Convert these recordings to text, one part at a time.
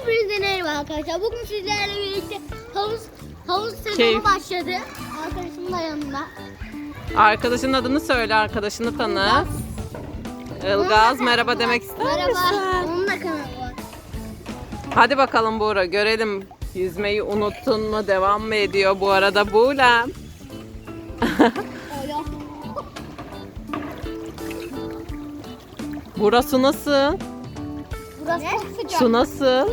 Hepinize merhaba arkadaşlar. Bugün sizlerle birlikte havuz havuz sezonu Keyif. başladı. Arkadaşım da yanında. Arkadaşının adını söyle, arkadaşını tanı. Ilgaz merhaba demek ister Merhaba. misin? Onun da kanalı var. Hadi bakalım Buğra görelim. Yüzmeyi unuttun mu? Devam mı ediyor bu arada Buğra? Öyle. Buğra su nasıl? Burası çok sıcak. Su nasıl?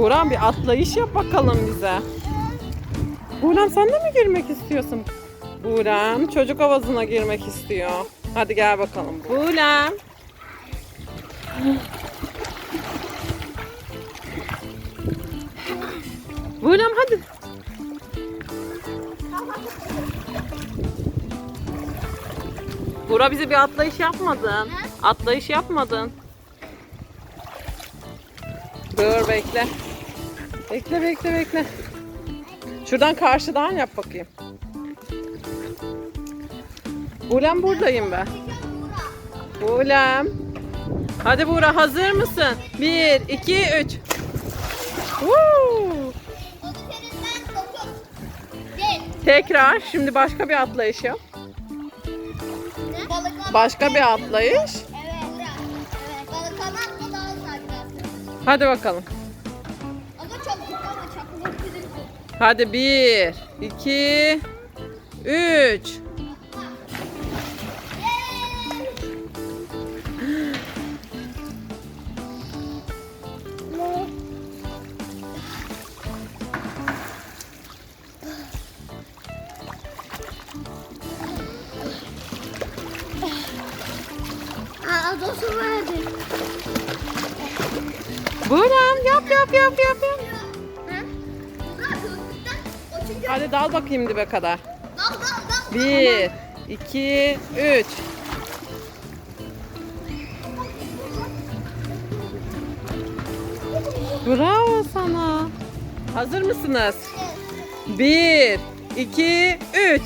Buğra bir atlayış yap bakalım bize. Buğra'm sen de mi girmek istiyorsun? Buğra'm çocuk havuzuna girmek istiyor. Hadi gel bakalım. Buğra'm. Buğra'm hadi. Buğra bize bir atlayış yapmadın. Atlayış yapmadın. Dur bekle. Bekle bekle bekle. Şuradan karşıdan yap bakayım. Bulem buradayım ben. Bulem. Hadi Buğra hazır mısın? Bir, iki, üç. Woo! Tekrar şimdi başka bir atlayış yap. Başka bir atlayış. Hadi bakalım. Hadi bir, iki, üç. Buğra'm yap yap yap yap yap. Hadi dal bakayım dibe kadar. dal dal dal. Bir, iki, üç. Bravo sana. Hazır mısınız? Bir, iki, üç.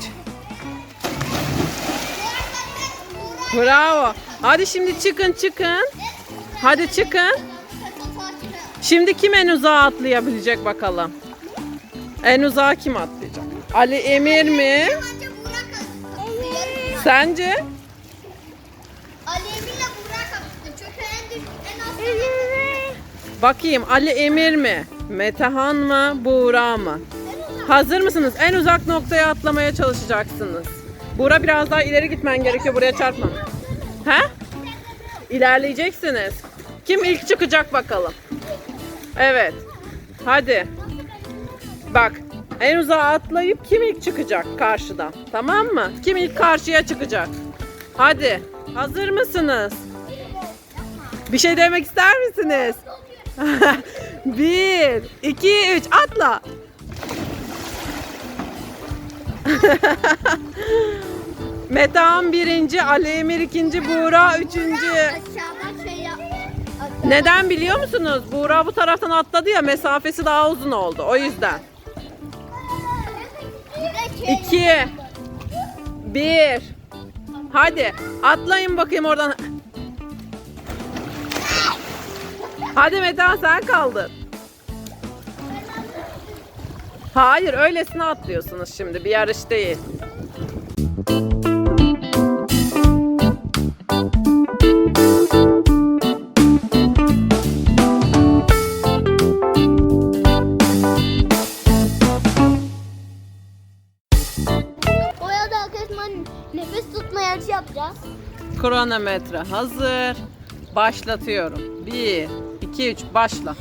Bravo. Hadi şimdi çıkın çıkın. Hadi çıkın. Şimdi kim en uzağa atlayabilecek bakalım. En uzağa kim atlayacak? Ali Emir mi? Sence? Ali Emir'le Burak kapıştı. Çünkü en düşük en az Bakayım Ali Emir mi? Metehan mı? Buğra mı? Hazır mısınız? En uzak noktaya atlamaya çalışacaksınız. Buğra biraz daha ileri gitmen gerekiyor buraya çarpma. He? İlerleyeceksiniz. Kim ilk çıkacak bakalım. Evet. Hadi. Bak. En uzağa atlayıp kim ilk çıkacak karşıdan? Tamam mı? Kim ilk karşıya çıkacak? Hadi. Hazır mısınız? Bir şey demek ister misiniz? Bir, iki, üç, atla. Metehan birinci, Ali Emir ikinci, Buğra üçüncü. Neden biliyor musunuz? Buğra bu taraftan atladı ya mesafesi daha uzun oldu. O yüzden. Bir de şey İki, bir. Hadi atlayın bakayım oradan. Hadi Metehan sen kaldın. Hayır öylesine atlıyorsunuz şimdi bir yarış değil. Kronometre hazır. Başlatıyorum. 1, 2, 3 başla.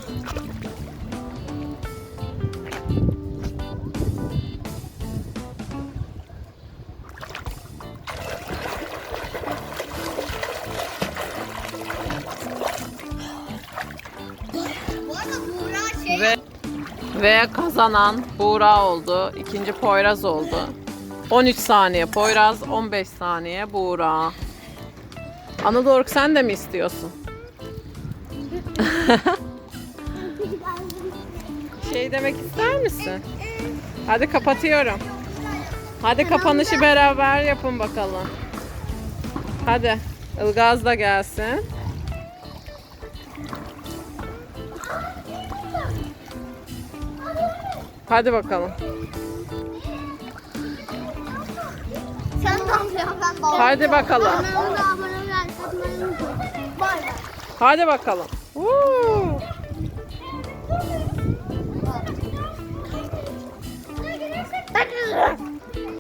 Ve kazanan Buğra oldu. İkinci Poyraz oldu. 13 saniye Poyraz, 15 saniye Buğra. Anadolu sen de mi istiyorsun? şey demek ister misin? Hadi kapatıyorum. Hadi kapanışı beraber yapın bakalım. Hadi. Ilgaz da gelsin. Hadi bakalım. Sen dalıyor ben dalıyor. Hadi bakalım. Bay bay. Hadi bakalım. Woo! Hadi.